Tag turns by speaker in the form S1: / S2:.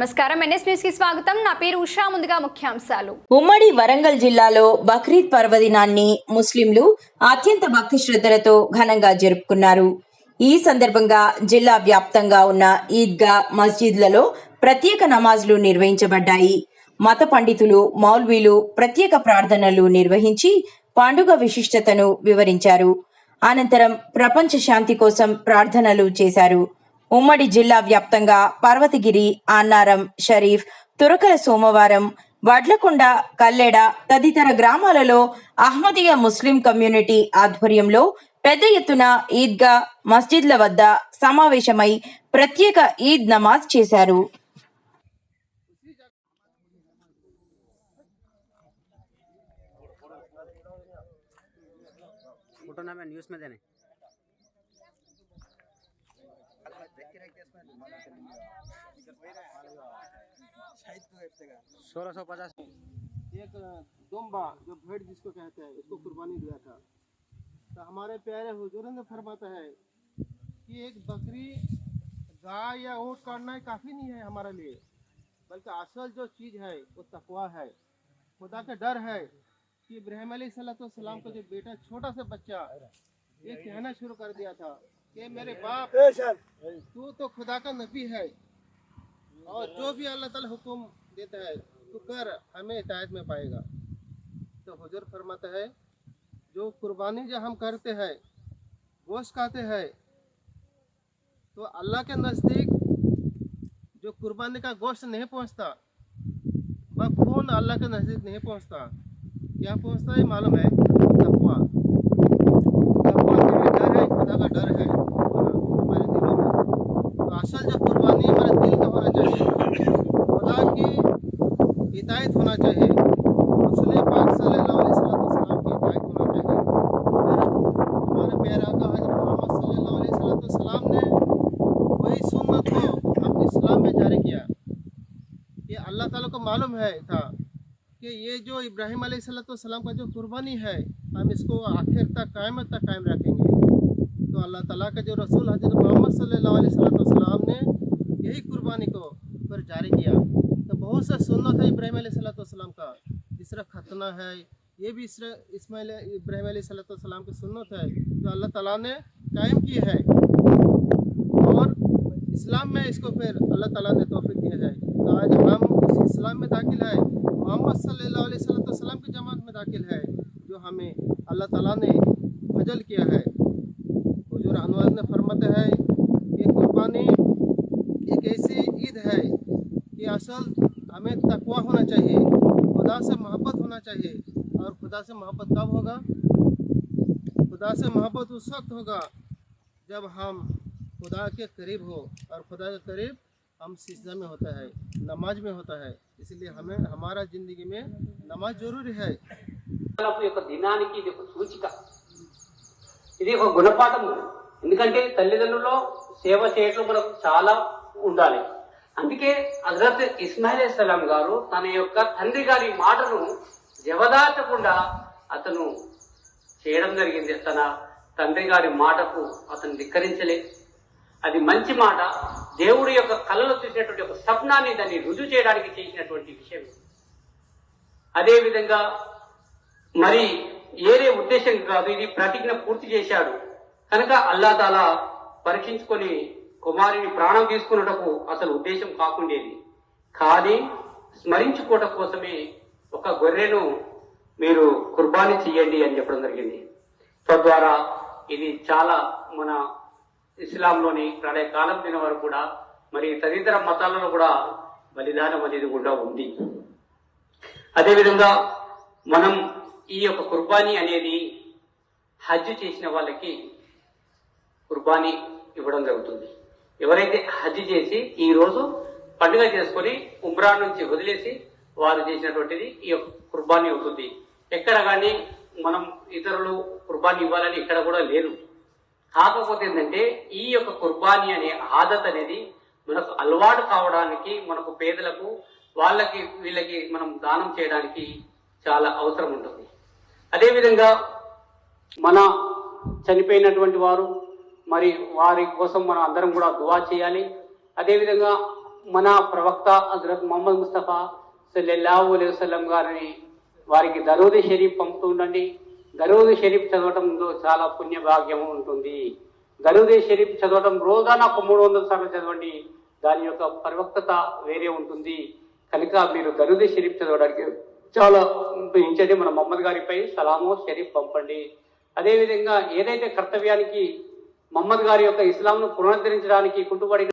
S1: నమస్కారం. ఎన్ఎస్ న్యూస్కి స్వాగతం. నా పేరు ఉషా. ముందుగా ముఖ్యాంశాలు.
S2: ఉమ్మడి వరంగల్ జిల్లాలో బక్రీద్ పర్వదినాన్ని ముస్లింలు అత్యంత భక్తి శ్రద్ధలతో ఘనంగా జరుపుకున్నారు. ఈ సందర్భంగా జిల్లా వ్యాప్తంగా ఉన్న ఈద్గా మస్జిద్లలో ప్రత్యేక నమాజ్లు నిర్వహించబడ్డాయి. మత పండితులు మౌల్వీలు ప్రత్యేక ప్రార్థనలు నిర్వహించి పండుగ విశిష్టతను వివరించారు. అనంతరం ప్రపంచ శాంతి కోసం ప్రార్థనలు చేశారు. ఉమ్మడి జిల్లా వ్యాప్తంగా పర్వతగిరి అన్నారం షరీఫ్ తురకల సోమవారం వడ్లకొండ కల్లెడ తదితర గ్రామాలలో అహ్మదీయ ముస్లిం కమ్యూనిటీ ఆధ్వర్యంలో పెద్ద ఎత్తున ఈద్గా మస్జిద్ల వద్ద సమావేశమై ప్రత్యేక ఈద్ నమాజ్ చేశారు
S3: फोटो ना मैं न्यूज़ में देने सोलह सौ पचास।
S4: एक दुम्बा जो भेड़ जिसको कहते हैं उसको कुर्बानी दिया था। तो हमारे प्यारे हुजूर ने फरमाता है कि एक बकरी गाय या ऊँट काटना ही काफ़ी नहीं है हमारे लिए बल्कि असल जो चीज़ है वो तकवा है। खुदा का डर है कि इब्राहिम सलाम का जो बेटा छोटा सा बच्चा ये कहना शुरू कर दिया था कि मेरे बाप तू तो खुदा का नबी है। और जो भी अल्लाह ताला हुक्म देता है, तू कर, हमें हिदायत में पाएगा। तो हुजूर फरमाता है, जो कुर्बानी जो हम करते हैं गोश्त खाते हैं। तो अल्लाह के नज़दीक जो कुर्बानी का गोश्त नहीं पहुँचता, वह खून अल्लाह के नज़दीक नहीं पहुँचता। क्या पहुँचता है, मालूम है? तकवा। तकवा है डर है, खुदा का डर है। असल जो कुर्बानी हमारे दिल का होना चाहिए। खुदा की हिदायत होना चाहिए। रसूल पाक वसल्लम की हिदायत होना चाहिए। हमारे प्यारे आका हज़रत मोहम्मद वसल्लम ने वही सुन्नत को अपने इस्लाम में जारी किया। ये अल्लाह ताला को मालूम है था कि ये जो इब्राहिम सल्लम का जो कुर्बानी है, हम इसको आखिर तक कायम तक कायम रखेंगे। तो अल्लाह ताला का जो रसूल हज़रत मोहम्मद सल्लल्लाहु ने यही कुर्बानी को फिर जारी किया। तो बहुत सा सुन्नत है इब्राहिम सल्लम का। जिस तरह खतना है, ये भी इस इसमाइल इब्राहिम सल्लम की सुन्नत है जो अल्लाह ताला ने कायम की है। और इस्लाम में इसको फिर अल्लाह ताला ने तोफ़ी दिया है। तो आज हम इस इस्लाम में दाखिल है। मोहम्मद वसल्लम की जमात में दाखिल है, जो हमें अल्लाह ताला ने फजल किया है। हुजूर अनवर ने फरमाते हैं कि कुर्बानी एक ऐसी ईद है कि असल हमें तकवा होना चाहिए खुदा से मोहब्बत होना चाहिए और खुदा से मोहब्बत कब होगा खुदा से मोहब्बत उस वक्त होगा जब हम खुदा के करीब हो और खुदा के करीब हम सिजदा में होता है नमाज में होता है इसलिए हमें हमारा ज़िंदगी में नमाज ज़रूरी है
S5: కాలపు యొక్క దినానికి ఇది ఒక సూచిక ఇది ఒక గుణపాఠము ఎందుకంటే తల్లిదండ్రుల్లో సేవ చేయటం మనకు చాలా ఉండాలి. అందుకే హజరత్ ఇస్మాయిల్ సలాం గారు తన యొక్క తండ్రి గారి మాటను జవదాచకుండా అతను చేయడం జరిగింది. తన తండ్రి గారి మాటకు అతను ధిక్కరించలే. అది మంచి మాట. దేవుడి యొక్క కళలు చూసినటువంటి ఒక స్వప్నాన్ని దాన్ని రుజువు చేయడానికి చేసినటువంటి విషయం. అదే విధంగా మరి ఏరే ఉద్దేశం కాదు ఇది ప్రతిజ్ఞ పూర్తి చేశాడు. కనుక అల్లా తాలా పరీక్షించుకొని కుమారుని ప్రాణం తీసుకున్నటకు అసలు ఉద్దేశం కాకుండేది. కానీ స్మరించుకోవటం కోసమే ఒక గొర్రెను మీరు కుర్బానీ చెయ్యండి అని చెప్పడం జరిగింది. తద్వారా ఇది చాలా మన ఇస్లాంలోని ప్రళయ కాలం దిన వరకు కూడా మరి తదితర మతాలలో కూడా బలిదానం అనేది కూడా ఉంది. అదేవిధంగా మనం ఈ యొక్క కుర్బానీ అనేది హజ్ చేసిన వాళ్ళకి కుర్బానీ ఇవ్వడం జరుగుతుంది. ఎవరైతే హజ్ చేసి ఈ రోజు పండుగ చేసుకొని ఉమ్రా నుంచి వదిలేసి వారు చేసినటువంటిది ఈ యొక్క కుర్బానీ అవుతుంది. ఎక్కడ కానీ మనం ఇతరులు కుర్బానీ ఇవ్వాలని ఇక్కడ కూడా లేదు. కాకపోతే ఏంటంటే ఈ యొక్క కుర్బానీ అనే ఆదత్ అనేది మనకు అలవాటు కావడానికి మనకు పేదలకు వాళ్ళకి వీళ్ళకి మనం దానం చేయడానికి చాలా అవసరం ఉంటుంది. అదేవిధంగా మన చనిపోయినటువంటి వారు మరి వారి కోసం మనం అందరం కూడా దువా చేయాలి. అదేవిధంగా మన ప్రవక్త హజరత్ మొహమ్మద్ ముస్తఫా సల్లెల్లాహు అలై వసలం గారిని వారికి దరూద్ షరీఫ్ పంపుతూ ఉండండి దరూద్ షరీఫ్ చదవటంలో చాలా పుణ్య భాగ్యం ఉంటుంది. దరూద్ షరీఫ్ చదవటం రోజానా ఒక మూడు వందల సార్లు చదవండి. దాని యొక్క ప్రవక్తత వేరే ఉంటుంది. కనుక మీరు దరూద్ షరీఫ్ చదవడానికి చాలా ఇంచండి మన మొహమ్మద్ గారిపై సలాము షరీఫ్ పంపండి. అదేవిధంగా ఏదైతే కర్తవ్యానికి మహమ్మద్ గారి యొక్క ఇస్లాంను పునరుద్ధరించడానికి కుంటుబడి